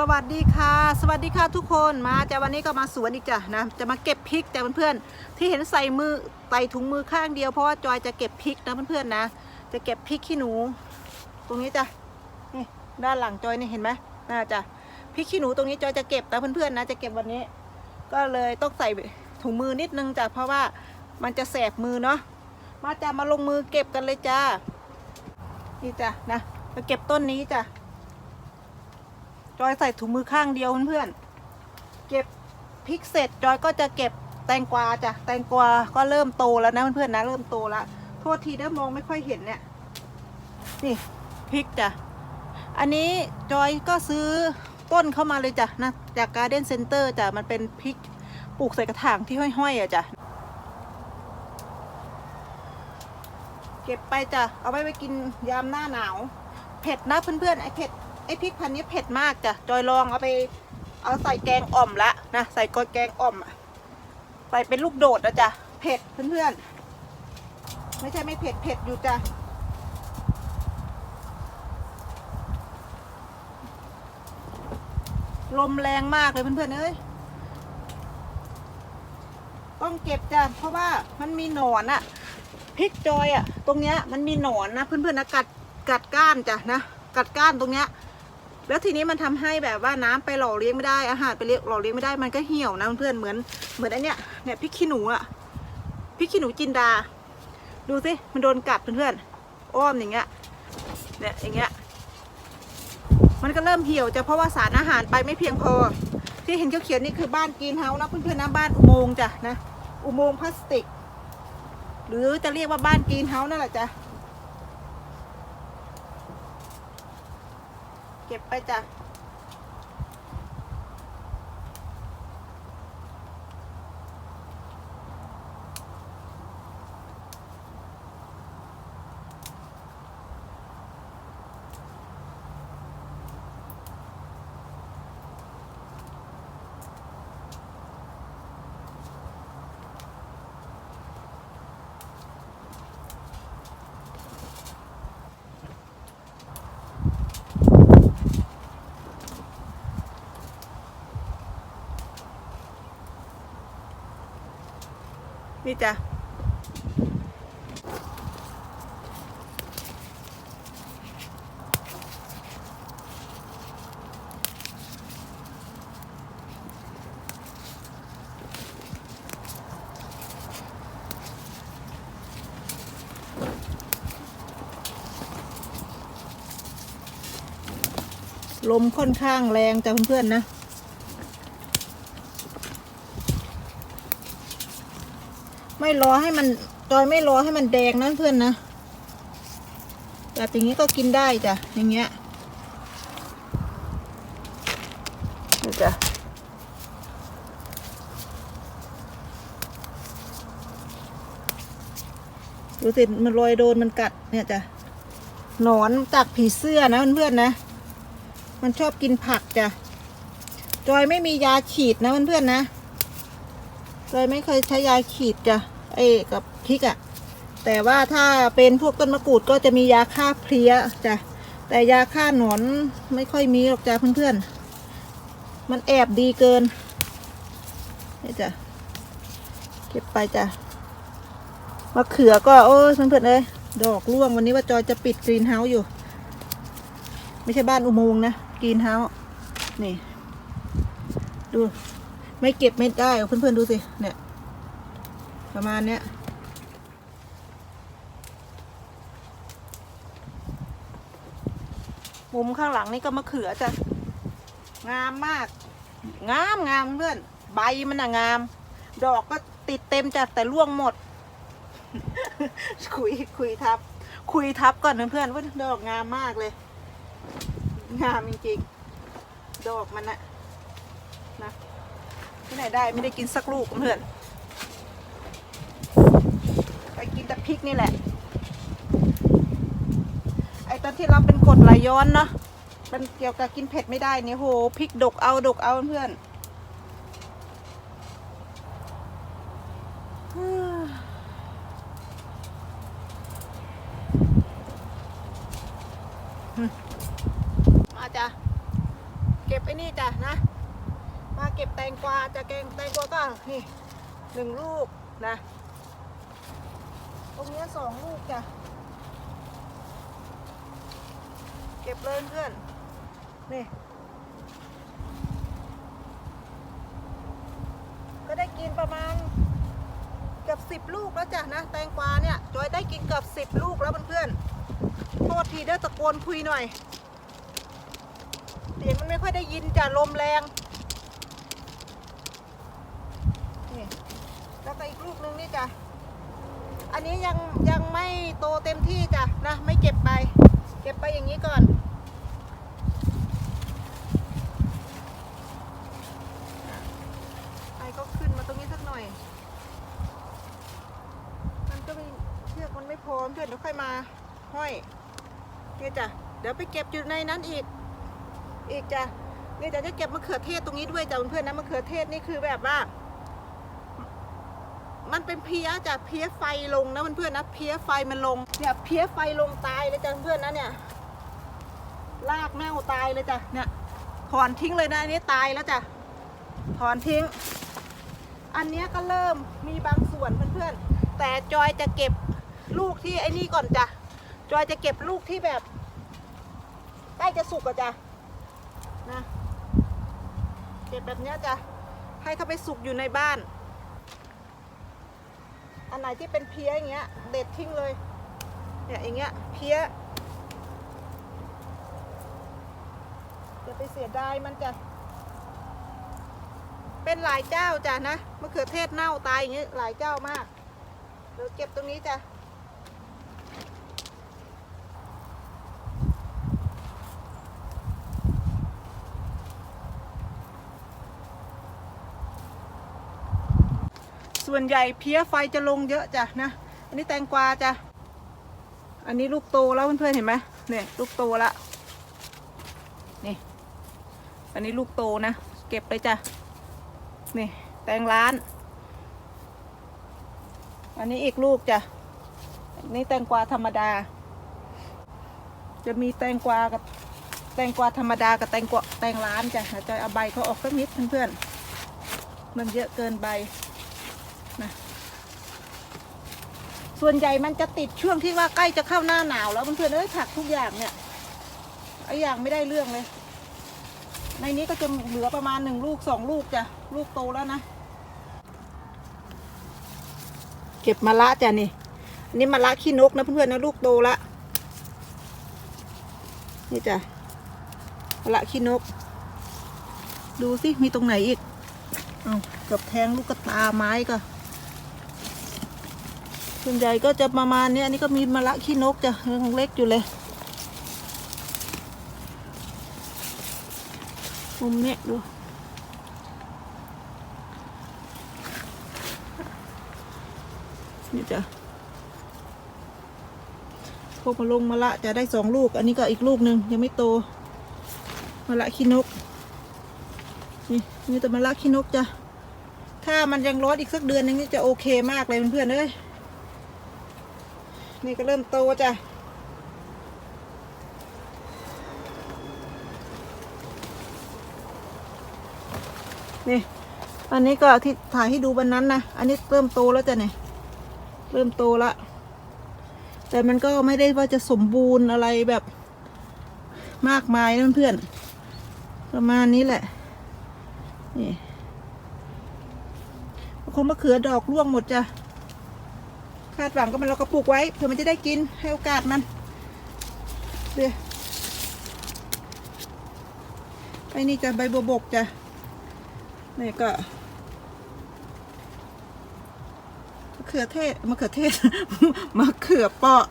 สวัสดีค่ะ สวัสดีค่ะทุกคนมาจ้ะวันนี้ก็มาสวนอีกจ้ะนะจะมาเก็บพริกจ้ะเพื่อนๆที่เห็นใส่มือใส่ถุงมือข้างเดียวเพราะว่าจอยจะเก็บพริกนะเพื่อนๆนะ จะเก็บพริกขี้หนู ตรงนี้จ้ะนี่ด้านหลังจอยนี่เห็นไหมน่าจะพริกขี้หนูตรงนี้จอยจะเก็บนะเพื่อนๆนะจะเก็บวันนี้ ก็เลยต้องใส่ถุงมือนิดนึงจ้ะเพราะว่ามันจะแสบมือเนาะมาจ้ะมาลงมือเก็บกันเลยจ้านี่จ้ะนะมาเก็บต้นนี้จ้ะ จอยใส่ถุงมือข้างเดียวเพื่อนๆเก็บพริกเสร็จจอยก็จะเก็บแตงกวาจ้ะแตงกวาก็เริ่มโตแล้วนะเพื่อนๆนะเริ่มโตแล้วโทษทีได้มองไม่ค่อยเห็นเนี่ยนี่พริกจ้ะอันนี้จอยก็ซื้อต้นเข้ามาเลยจ้ะนะจากการ์เด้นเซ็นเตอร์จ้ะมันเป็นพริกปลูกใส่กระถางที่ห้อยๆอะจ้ะเก็บไปจ้ะเอาไว้ไปกินยามหน้าหนาว เผ็ดนะเพื่อนๆไอเผ็ด ไอพริกพันนี้เผ็ดมากจ้ะจอยลองเอาไป เอาใส่แกงอ่อมละนะใส่กอแกงอ่อมใส่เป็นลูกโดดนะจ้ะเผ็ดเพื่อนๆไม่ใช่ไม่เผ็ดเผ็ดอยู่จ้ะลมแรงมากเลยเพื่อนๆเอ้ยต้องเก็บจ้ะเพราะว่ามันมีหนอนอะพริกจอยอะตรงเนี้ยมันมีหนอนนะเพื่อนๆนะกัดกัดก้านจ้ะนะกัดก้านตรงเนี้ย แล้วทีนี้มันทำให้แบบว่าน้ำไปหล่อเลี้ยงไม่ได้อาหารไปเลี้ยงหล่อเลี้ยงไม่ได้มันก็เหี่ยวนะเพื่อนเหมือนเหมือนอันเนี้ยเนี่ยพริกขี้หนูอะพริกขี้หนูจินดา ดูสิมันโดนกัดเพื่อนๆอ้อมอย่างเงี้ยเนี่ยอย่างเงี้ยมันก็เริ่มเหี่ยวจะเพราะว่าสารอาหารไปไม่เพียงพอ ที่เห็นเขียวๆนี่คือบ้านกรีนเฮาส์นะเพื่อนๆนะบ้านอุโมงค์จ้ะนะอุโมงค์พลาสติก หรือจะเรียกว่าบ้านกรีนเฮาส์นั่นแหละจ้ะ เก็บไปจ้ะ นี่จ้ะลมค่อนข้างแรงจ้ะเพื่อนๆนะ ไม่รอให้มันจอยไม่รอให้มันแดงนะเพื่อนนะแบบอย่างนี้ก็กินได้จ้ะอย่างเงี้ยจ้ะดูสิมันรอยโดนมันกัดเนี่ยจ้ะหนอนจากผีเสื้อนะเพื่อนๆนะ มันชอบกินผักจ้ะจอยไม่มียาฉีดนะเพื่อนๆนะเลยไม่เคยใช้ยาขีดจ้ะ ไอ้กับพริกอะ่ะ แต่ว่าถ้าเป็นพวกต้นมะกรูดก็จะมียาฆ่าเพลี้ยจ้ะแต่ยาฆ่าหนอนไม่ค่อยมีหรอกจ้ะเพื่อนๆ มันแอบดีเกินนี่จ้ะเก็บไปจ้ะมะเขือก็โอ้ยเพื่อนๆเอ้ยดอกร่วงวันนี้ว่าจอยจะปิดกรีนเฮาส์อยู่ ไม่ใช่บ้านอุโมงค์นะกรีนเฮาส์นี่ ดู ไม่เก็บไม่ได้เอาเพื่อนๆดูสิเนี่ย ประมาณเนี้ยมุมข้างหลังนี่ก็มะเขือจ้ะงามมาก งามงามเพื่อน ใบมันอะงาม ดอกก็ติดเต็มจ้ะแต่ร่วงหมด คุยคุยทับ คุยทับก่อนเพื่อนๆว่าดอกงามมากเลย งามจริงๆ ดอกมันอะนะที่ไหนได้ไม่ได้กินสักลูกเพื่อนไปกิน แต่พริกนี่แหละ ไอ้ตอนที่เราเป็นกดไหลย้อนเนาะมันเกี่ยวกับกินเผ็ดไม่ได้เนี่ยโหพริกดกเอาดกเอาเพื่อนมาจ้ะเก็บไอ้นี่จ้ะนะ มาเก็บแตงกวาจะแกงแตงกวาก็นี่หนึ่งลูกนะ นี้ยสองลูกจ้ะ เก็บเลยเพื่อน นี่ ก็ได้กินประมาณเกือบสิบลูกแล้วจ้ะนะ แตงกวาเนี่ยจอยได้กินเกือบสิบลูกแล้วเพื่อนๆโทษทีเด้อตะโกนคุยหน่อย เสียงมันไม่ค่อยได้ยินจ้ะลมแรงนี่แล้วก็อีกลูกนึงนี่จ้ะ อันนี้ยังยังไม่โตเต็มที่จ้ะนะไม่เก็บไป เก็บไปอย่างนี้ก่อนไอก็ขึ้นมาตรงนี้สักหน่อย มันก็ไม่เชือกมันไม่พร้อมเพื่อนเดี๋ยวค่อยมาห้อยนี่จ้ะเดี๋ยวไปเก็บอยู่ในนั้นอีก อีกจ้ะนี่จะจะเก็บมะเขือเทศตรงนี้ด้วยจ้ะเพื่อนๆนะมะเขือเทศนี่คือแบบว่า มันเป็นเพี้ยจ้ะเพี้ยไฟลงนะเพื่อนๆนะเพี้ยไฟมันลงเนี่ยเพี้ยไฟลงตายเลยจ้ะเพื่อนนะเนี่ยลากแมวตายเลยจ้ะเนี่ยถอนทิ้งเลยนะอันนี้ตายแล้วจ้ะถอนทิ้ง อันนี้ก็เริ่มมีบางส่วนเพื่อนๆ แต่จอยจะเก็บลูกที่ไอ้นี่ก่อนจ้ะจอยจะเก็บลูกที่แบบใกล้จะสุกอะจ้ะนะเก็บแบบเนี้ยจ้ะให้เขาไปสุกอยู่ในบ้าน อันไหนที่เป็นเพี้ยอย่างเงี้ย เด็ดทิ้งเลย เนี่ยอย่างเงี้ยเพี้ยอย่าไปเสียดายมันจะ เป็นหลายเจ้าจ้ะนะมะเขือเทศเน่าตายอย่างเงี้ยหลายเจ้ามาก เดี๋ยวเก็บตรงนี้จ้ะ ส่วนใหญ่เพี้ยไฟจะลงเยอะจ้ะนะ อันนี้แตงกวาจ้ะ อันนี้ลูกโตแล้วเพื่อนๆเห็นไหมเนี่ยลูกโตละ นี่ อันนี้ลูกโตนะ เก็บเลยจ้ะ นี่แตงร้าน อันนี้อีกลูกจ้ะอันนี้แตงกวาธรรมดา จะมีแตงกวากับแตงกวาธรรมดากับแตงกวาแตงร้านจ้ะเดี๋ยวจะเอาใบเขาออกสักนิดเพื่อนๆ มันเยอะเกินใบ นะ ส่วนใหญ่มันจะติดช่วงที่ว่าใกล้จะเข้าหน้าหนาวแล้วเพื่อนๆเอ้ยผักทุกอย่างเนี่ยไอ้อย่างไม่ได้เรื่องเลย ในนี้ก็จะเหลือประมาณหนึ่งลูกสองลูกจ้ะลูกโตแล้วนะ เก็บมะละจ้ะนี่อันนี้มะละขี้นกนะเพื่อนๆนะลูกโตละนี่จ้ะมะละขี้นก ดูสิมีตรงไหนอีกเอาเกือบแทงลูกกระตาไม้ก็ ส่วนใหญ่ก็จะประมาณนี้อันนี้ก็มีมะละขี้นกจ้ะยังเล็กอยู่เลยมุมเนี้ยดูนี่จ้ะพวกมะลงมะละจะได้สองลูก อันนี้ก็อีกลูกหนึ่งยังไม่โตมะละขี้นก นี่นี่แต่มะละขี้นกจ้ะถ้ามันยังร้อนอีกสักเดือนนึงนี่จะโอเคมากเลยเพื่อนๆเอ้ย นี่ก็เริ่มโตจ้ะนี่ อันนี้ก็ที่ถ่ายให้ดูวันนั้นนะ อันนี้เริ่มโตแล้วจ้ะเนี่ย เริ่มโตละ แต่มันก็ไม่ได้ว่าจะสมบูรณ์อะไรแบบมากมายนะเพื่อนประมาณนี้แหละ นี่คงมะเขือดอกร่วงหมดจ้ะ คาดหวังก็มันเราก็ปลูกไว้เผื่อมันจะได้กินให้โอกาสมันเดี๋ยวไอ้นี่จะใบบัวบกจ้ะนี่ก็มะเขือเทศมะเขือเทศมะเขือเปาะ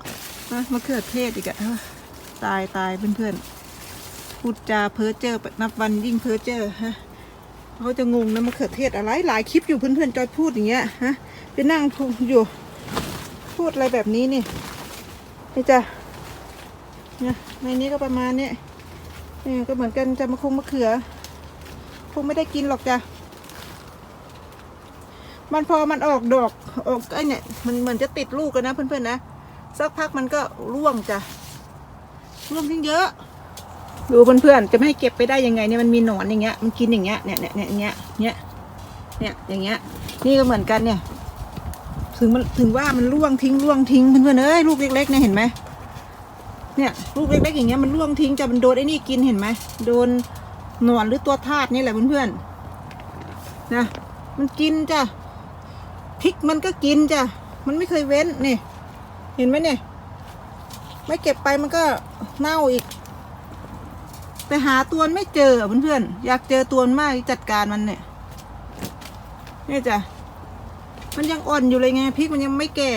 มะเขือเทศอีกอะตายตายเพื่อนๆพูดจาเพ้อเจ้อนับวันยิ่งเพ้อเจ้อฮะเขาจะงงนะมะเขือเทศอะไรหลายคลิปอยู่เพื่อนๆจอยพูดอย่างเงี้ยฮะไปนั่งพูดอยู่ พูดอะไรแบบนี้นี่นี่จ้ะเนี่ยในนี้ก็ประมาณนี้นี่ก็เหมือนกันจะมาคงมะเขือ คงไม่ได้กินหรอกจ้ะมันพอมันออกดอกออกไอเนี่ยมันเหมือนจะติดลูกกันนะเพื่อนๆนะสักพักมันก็ร่วงจ้ะร่วงทิ้งเยอะดูเพื่อนๆจะไม่ให้เก็บไปได้ยังไงเนี่ยมันมีหนอนอย่างเงี้ยมันกินอย่างเงี้ยเนี่ยเนี่ยเนี่ยเนี่ยเนี่ยอย่างเงี้ยนี่ก็เหมือนกันเนี่ย ถึงมันถึงว่ามันร่วงทิ้งร่วงทิ้งเพื่อนๆเอ้ยลูกเล็กๆเนี่ยเห็นไหมเนี่ยลูกเล็กๆอย่างเงี้ยมันร่วงทิ้งจะมันโดนไอ้นี่กินเห็นไหมโดนหนอนหรือตัวทาสนี่แหละเพื่อนๆนะมันกินจ้ะพริกมันก็กินจ้ะมันไม่เคยเว้นนี่เห็นไหมเนี่ยไม่เก็บไปมันก็เน่าอีก ไปหาตัวไม่เจออะเพื่อนๆอยากเจอตัวมากจัดการมันเนี่ยนี่จ้ะ มันยังอ่อนอยู่เลยไงพริกมันยังไม่แก่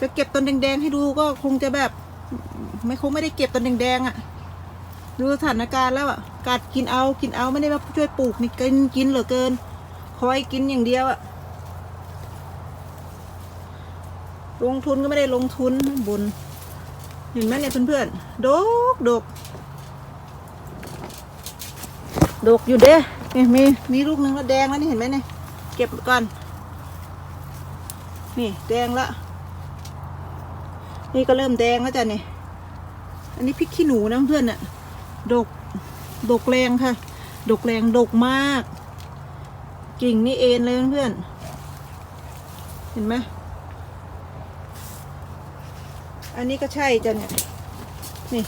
จะเก็บต้นแดงๆให้ดูก็คงจะแบบ ไม่คงไม่ได้เก็บต้นแดงๆอะ่ะดูสถานการณ์แล้วอะ่ะกัดกินเอากินเอาไม่ได้มาช่วยปลูกนี่กินกินเหลือเกิน คอยกินอย่างเดียวอะ่ะลงทุนก็ไม่ได้ลงทุนบนเห็นไหมเนี่ยเพื่อนๆดกดกดกอยู่เด้นี่มีมีลูกหนึ่งแล้วแดงแล้วนี่เห็นไหมเนี่ยเก็บก่อน นี่แดงละ นี่ก็เริ่มแดงแล้วจ้ะนี่ อันนี้พริกขี้หนูนะเพื่อนน่ะดก ดกแรงค่ะ ดกแรง ดกมาก กิ่งนี่เอ็นเลยเพื่อน เห็นไหม อันนี้ก็ใช่จ้ะเนี่ย นี่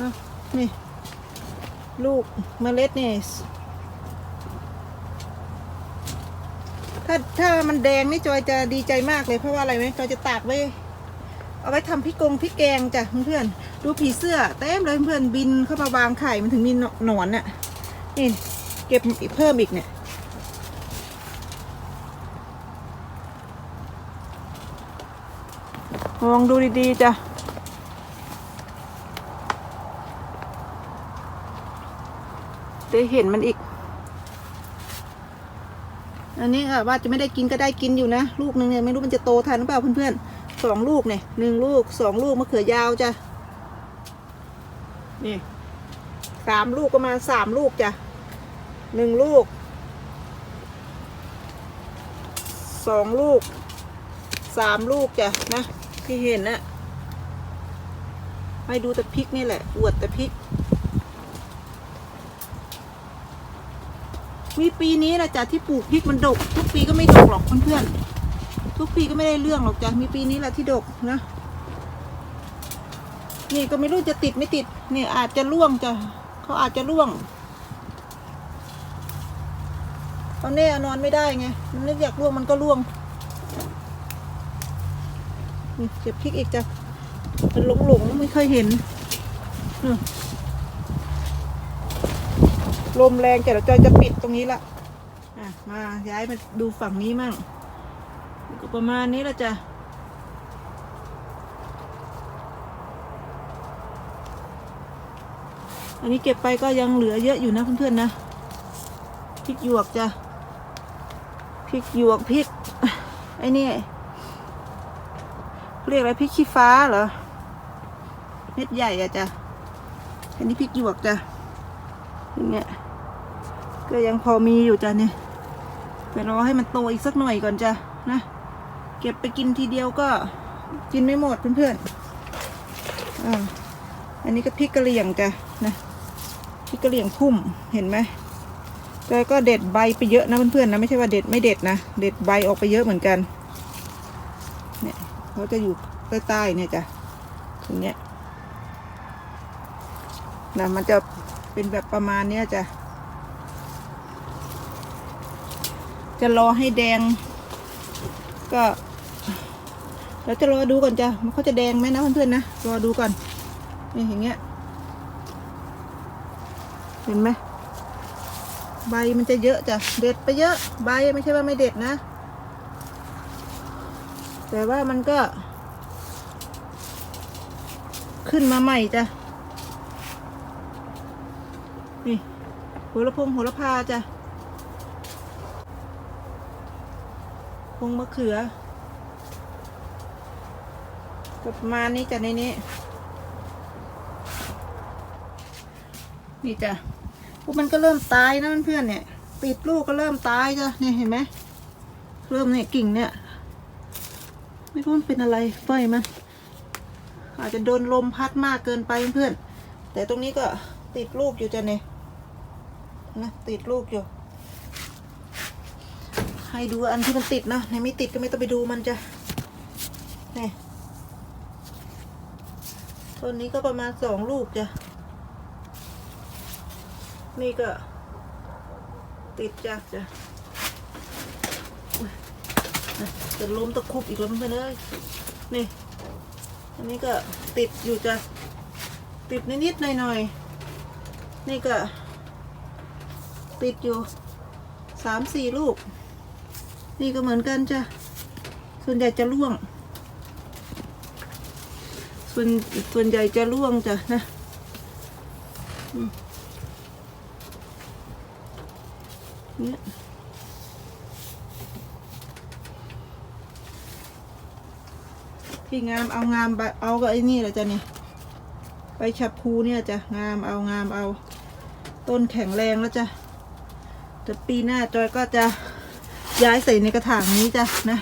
นะนี่ ลูกเมล็ดเนี่ ถ้าถ้ามันแดงนี่จอยจะดีใจมากเลยเพราะว่าอะไรไหมจอยจะตากไว้ เอาไว้ทำพริกกงพริกแกงจ้ะเพื่อนๆดูผีเสื้อเต็มเลยเพื่อนบินเข้ามาวางไข่มันถึงมีหนอนน่ะนี่เก็บเพิ่มอีกเนี่ยลองดูดีๆจ้ะได้เห็นมันอีก อันนี้ค่ะว่าจะไม่ได้กินก็ได้กินอยู่นะ ลูกหนึ่งเนี่ยไม่รู้มันจะโตทันหรือเปล่าเพื่อนๆสองลูกเนี่ยหนึ่งลูกสองลูกมะเขือยาวจ้ะนี่สามลูกประมาณสามลูกจ้ะหนึ่งลูกสองลูกสามลูกจ้ะนะที่เห็นนะไม่ดูแต่พริกนี่แหละอวดแต่พริก มีปีนี้นะจ๊ะที่ปลูกพริกมันดก ทุกปีก็ไม่ดกหรอกเพื่อนๆทุกปีก็ไม่ได้เรื่องหรอกจ้ะมีปีนี้แหละที่ดกนะนี่ก็ไม่รู้จะติดไม่ติดเนี่ยอาจจะร่วงจ้ะเขาอาจจะร่วงเขาแน่นอนไม่ได้ไงนึกอยากร่วงมันก็ร่วงนี่เก็บพริกอีกจ้ะมันหลงๆไม่เคยเห็นอื ลมแรงจ้ะเดี๋ยวจอยจะปิดตรงนี้ละอะมาย้ายมาดูฝั่งนี้มั่งก็ประมาณนี้ละจ้ะอันนี้เก็บไปก็ยังเหลือเยอะอยู่นะเพื่อนๆนะพริกหยวกจ้ะพริกหยวกพริกไอ้นี่เรียกอะไรพริกขี้ฟ้าเหรอเม็ดใหญ่อะจ้ะอันนี้พริกหยวกจ้ะอย่างเงี้ย ก็ยังพอมีอยู่จ้ะเนี่ยไปรอให้มันโตอีกสักหน่อยก่อนจ้ะนะ เก็บไปกินทีเดียวก็กินไม่หมดเพื่อนๆอ่าอันนี้ก็พริกกะเหรี่ยงจ้ะนะพริกกะเหรี่ยงพุ่มเห็นไหมแต่ก็เด็ดใบไปเยอะนะเพื่อนๆนะไม่ใช่ว่าเด็ดไม่เด็ดนะเด็ดใบออกไปเยอะเหมือนกันเนี่ยเขาจะอยู่ใต้ๆเนี่ยจ้ะตรงเนี้ยนะมันจะเป็นแบบประมาณเนี้ยจ้ะ จะรอให้แดง ก็เราจะรอดูก่อนจ้ะมันเขาจะแดงไหมนะเพื่อนๆนะรอดูก่อนนี่อย่างเงี้ย เห็นไหมใบมันจะเยอะจ้ะเด็ดไปเยอะใบไม่ใช่ว่าไม่เด็ดนะ แต่ว่ามันก็ ขึ้นมาใหม่จ้ะนี่โหระพงโหระพาจ้ะ พวงมะเขือก็ประมาณนี้จ้ะในนี้ นี่จ้ะพวกมันก็เริ่มตายนะเพื่อนๆเนี่ย ติดลูกก็เริ่มตายจ้ะเนี่ยเห็นไหมเริ่มเนี่ยกิ่งเนี่ย ไม่รู้มันเป็นอะไรไฟมันอาจจะโดนลมพัดมากเกินไปเพื่อนแต่ตรงนี้ก็ติดลูกอยู่จ้ะเนี่ยนะติดลูกอยู่ ให้ดูอันที่มันติดนะในไม่ติดก็ไม่ต้องไปดูมันจะนี่ต้นนี้ก็ประมาณสองลูกจ้ะ นี่ก็ ติดจ้ะจ้ะจะล้มตะคุบอีกแล้วเพื่อนเอ้ยนี่ อันนี้ก็ติดอยู่จ้ะ ติดนิดๆหน่อยๆ นี่ก็ ติดอยู่สามสี่ลูก นี่ก็เหมือนกันจ้ะ ส่วนใหญ่จะร่วง ส่วนส่วนใหญ่จะร่วงจ้ะนะเนี่ยที่งามเอางามเอาก็ไอ้นี่แหละจ้ะนี่ไปชับพูเนี่ยจ้ะงามเอางามเอา ต้นแข็งแรงแล้วจ้ะแต่ปีหน้าจอยก็จะ ย้ายใส่ในกระถางนี้จ้ะนะ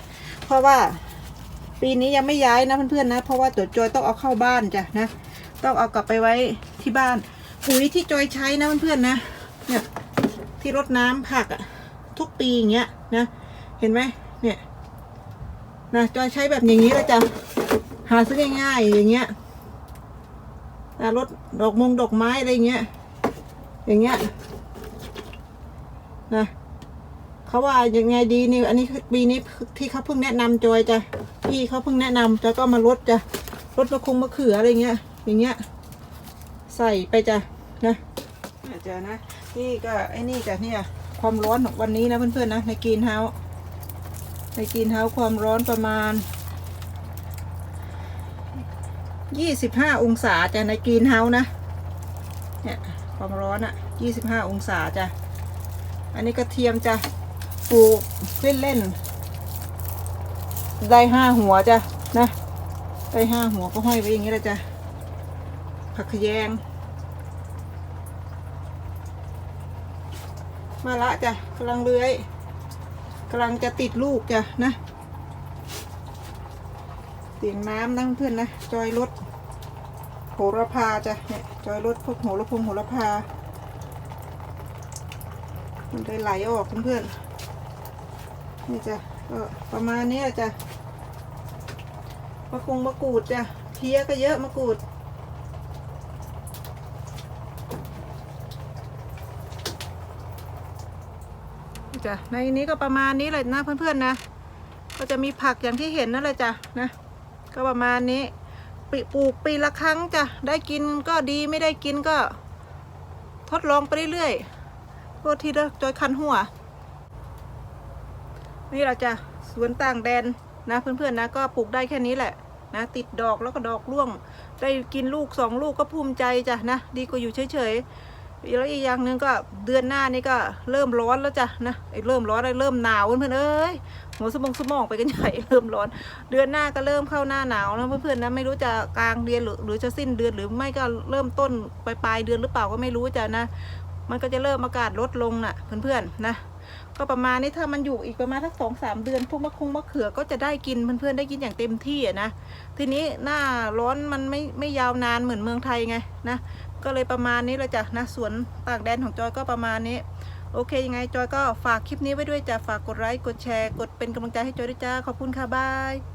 เพราะว่าปีนี้ยังไม่ย้ายนะเพื่อนๆนะ เพราะว่าตัวจอยต้องเอาเข้าบ้านจ้ะนะ ต้องเอากลับไปไว้ที่บ้านปุ๋ยที่จอยใช้นะเพื่อนๆนะเนี่ยที่รดน้ำผักอะทุกปีอย่างเงี้ยนะเห็นไหมเนี่ยนะจอยใช้แบบอย่างนี้แล้วจ้ะหาซื้อง่ายๆอย่างเงี้ยนะรดดอกมงดอกไม้อะไรเงี้ยอย่างเงี้ยนะ เขาว่ายังไงดีนี่ อันนี้ปีนี้ที่เขาเพิ่งแนะนำจอยจ้ะพี่เขาเพิ่งแนะนำจอยก็มาลดจ้ะลดมะคุงมะเขืออะไรเงี้ย อย่างเงี้ย ใส่ไปจ้ะนะจารย์นะนี่ก็ไอ้นี่จ้ะเนี่ยความร้อนของวันนี้นะเพื่อนๆนะในกรีนเฮาในกรีนเฮาความร้อนประมาณยี่สิบห้าองศาจ้ะในกรีนเฮาส์นะเนี่ยความร้อนอะยี่สิบห้าองศาจ้ะอันนี้กระเทียมจะ ปลูกเล่นๆได้ห้าหัวจ้ะนะได้ห้าหัวก็ห้อยไว้อย่างนี้แหละจ้ะผักขยงมาละจ้ะกำลังเลื้อยกำลังจะติดลูกจ้ะนะเสียงน้ำนะเพื่อนนะจอยรถโหระพาจ้ะเนี่ยจอยรถพวกโหระพงโหระพา มันได้ไหลออกเพื่อนๆ นี่จ้ะก็ประมาณนี้จ้ะมะกงมะกรูดจ้ะเพี้ยก็เยอะมะกรูดจ้ะในนี้ก็ประมาณนี้เลยนะเพื่อนๆนะ ก็จะมีผักอย่างที่เห็นนั่นแหละจ้ะนะ ก็ประมาณนี้ปปลูกปีละครั้งจ้ะได้กินก็ดีไม่ได้กินก็ ทดลองไปเรื่อยๆโทษทีเด้อจอยคันหัว นี่เราจะสวนต่างแดนนะเพื่อนๆนะก็ปลูกได้แค่นี้แหละนะติดดอกแล้วก็ดอกร่วง ได้กินลูกสองลูกก็ภูมิใจจ้ะนะดีกว่าอยู่เฉยๆแล้วอีกอย่างหนึ่งก็เดือนหน้านี่ก็เริ่มร้อนแล้วจ้ะนะเริ่มร้อนเริ่มหนาวเพื่อนๆเอ้ยหัวสมองสมองไปกันใหญ่เริ่มร้อน เดือนหน้าก็เริ่มเข้าหน้าหนาวแล้วเพื่อนๆนะไม่รู้จะกลางเดือนหรือหรือจะสิ้นเดือนหรือไม่ก็เริ่มต้นปลายปลายเดือนหรือเปล่าก็ไม่รู้จ้ะนะ มันก็จะเริ่มอากาศลดลงน่ะเพื่อนๆนะ ก็ประมาณนี้ถ้ามันอยู่อีกประมาณสักสองสามเดือนพวกมะคงมะเขือก็จะได้กินเพื่อนๆได้กินอย่างเต็มที่อะนะทีนี้หน้าร้อนมันไม่ไม่ยาวนานเหมือนเมืองไทยไงนะก็เลยประมาณนี้เลยจ้ะนะสวนต่างแดนของจอยก็ประมาณนี้ โอเคยังไงจอยก็ฝากคลิปนี้ไว้ด้วยจ้ะฝากกดไลค์กดแชร์ กดเป็นกำลังใจให้จอยด้วยจ้าขอบคุณค่ะบาย